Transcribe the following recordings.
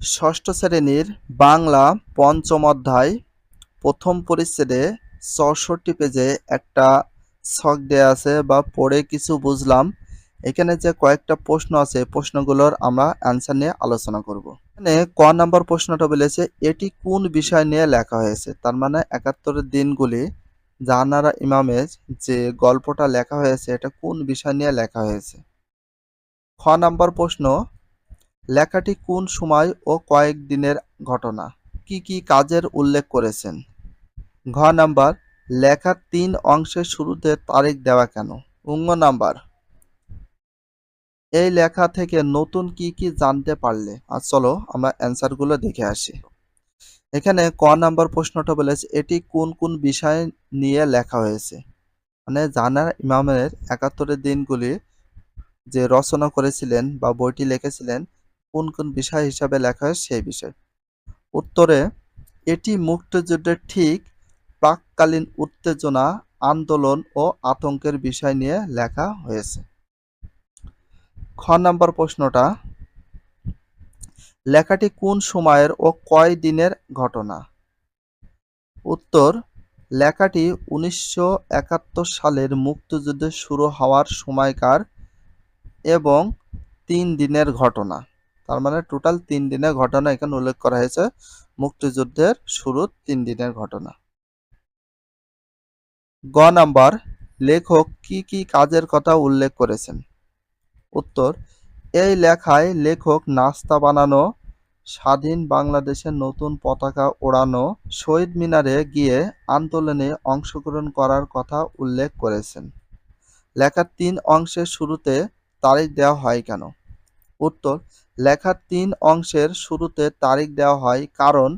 ষষ্ঠ শ্রেণির বাংলা পঞ্চম অধ্যায় প্রথম পরিচ্ছেদে চৌষট্টি পেজে একটা ছক দেয়া আছে বা পড়ে কিছু বুঝলাম। এখানে যে কয়েকটা প্রশ্ন আছে প্রশ্নগুলোর আমরা অ্যান্সার নিয়ে আলোচনা করব। এখানে ক নাম্বার প্রশ্নটা বলেছে, এটি কোন বিষয় নিয়ে লেখা হয়েছে? তার মানে একাত্তরের দিনগুলি জাহানারা ইমামের যে গল্পটা লেখা হয়েছে, এটা কোন বিষয় নিয়ে লেখা হয়েছে? খ নাম্বার প্রশ্ন লেখাটি কোন সময় ও কয়েক দিনের ঘটনা? কি কি কাজের উল্লেখ করেছেন? ঘ নাম্বার, লেখার তিন অংশের শুরুতে তারিখ দেওয়া কেন? উঙ্গ নাম্বার, এই লেখা থেকে নতুন কি কি জানতে পারলে? আর চলো আমরা অ্যান্সারগুলো দেখে আসি। এখানে ক নাম্বার প্রশ্নটা বলেছে, এটি কোন কোন বিষয় নিয়ে লেখা হয়েছে? মানে জানার ইমামের একাত্তরের দিনগুলি যে রচনা করেছিলেন বা বইটি লিখেছিলেন কোন কোন বিষয় হিসাবে লেখা হয় সেই বিষয়। উত্তরে, এটি মুক্তিযুদ্ধের ঠিক প্রাককালীন উত্তেজনা, আন্দোলন ও আতঙ্কের বিষয় নিয়ে লেখা হয়েছে। খ নম্বর প্রশ্নটা, লেখাটি কোন সময়ের ও কয় দিনের ঘটনা? উত্তর, লেখাটি উনিশশো একাত্তর সালের মুক্তিযুদ্ধ শুরু হওয়ার সময়কার এবং তিন দিনের ঘটনা। তার মানে টোটাল তিন দিনের ঘটনা এখানে উল্লেখ করা হয়েছে। মুক্তিযুদ্ধের শুরুর তিন দিনের ঘটনা। গ নাম্বার, লেখক কি কি কাজের কথা উল্লেখ করেছেন? উত্তর, এই লেখায় লেখক নাস্তা বানানো, স্বাধীন বাংলাদেশের নতুন পতাকা ওড়ানো, শহীদ মিনারে গিয়ে আন্দোলনে অংশগ্রহণ করার কথা উল্লেখ করেছেন। লেখার তিন অংশের শুরুতে তারিখ দেওয়া হয় কেন? উত্তর লেখার তিন অংশের শুরুতে তারিখ দেওয়া হয়, কারণ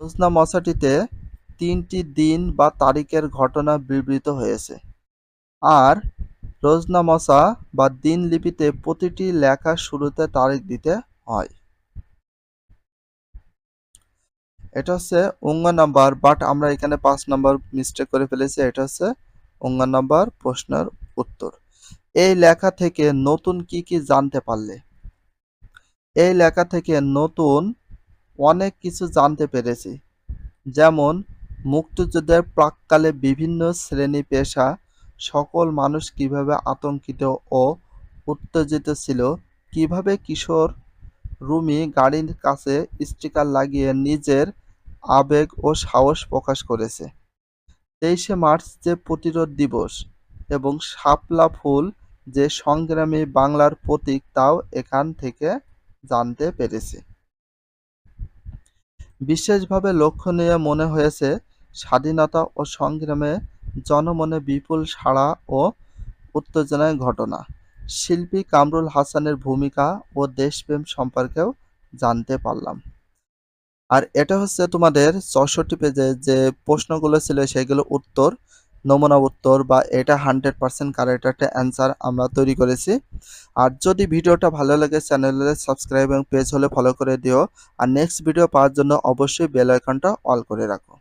রোজনা মশাটিতে তিনটি দিন বা তারিখের ঘটনা বিবৃত হয়েছে। আর রোজনামশা বা দিনলিপিতে প্রতিটি লেখার শুরুতে তারিখ দিতে হয়। এটা হচ্ছে অঙ্গ নাম্বার বাট আমরা এখানে পাঁচ নাম্বার মিস্টেক করে ফেলেছি, এটা হচ্ছে অঙ্গ নাম্বার প্রশ্নের উত্তর। এই লেখা থেকে নতুন কি কি জানতে পারলে? এই লেখা থেকে নতুন অনেক কিছু জানতে পেরেছি। যেমন, মুক্তিযুদ্ধের প্রাককালে বিভিন্ন শ্রেণি পেশা সকল মানুষ কীভাবে আতঙ্কিত ও উত্তেজিত ছিল, কীভাবে কিশোর রুমি গাড়ির কাছে স্টিকার লাগিয়ে নিজের আবেগ ও সাহস প্রকাশ করেছে। তেইশে মার্চ যে প্রতিরোধ দিবস এবং শাপলা ফুল যে সংগ্রামী বাংলার প্রতীক তাও এখান থেকে জানতে পেরেছি। বিশেষভাবে লক্ষণীয় মনে হয়েছে স্বাধীনতা ও সংগ্রামে জনমনে বিপুল সাড়া ও উত্তেজনার ঘটনা। শিল্পী কামরুল হাসানের ভূমিকা ও দেশপ্রেম সম্পর্কেও জানতে পারলাম। আর এটা হচ্ছে তোমাদের চৌষট্টি পেজে যে প্রশ্নগুলো ছিল সেগুলো উত্তর নমুনা উত্তর বা এটা হান্ড্রেড পার্সেন্ট কারেক্ট একটা অ্যান্সার আমরা তৈরি করেছি। আর যদি ভিডিওটা ভালো লাগে চ্যানেলে সাবস্ক্রাইব এবং পেজ হলে ফলো করে দিও। আর নেক্সট ভিডিও পাওয়ার জন্য অবশ্যই বেল আইকনটা অল করে রাখো।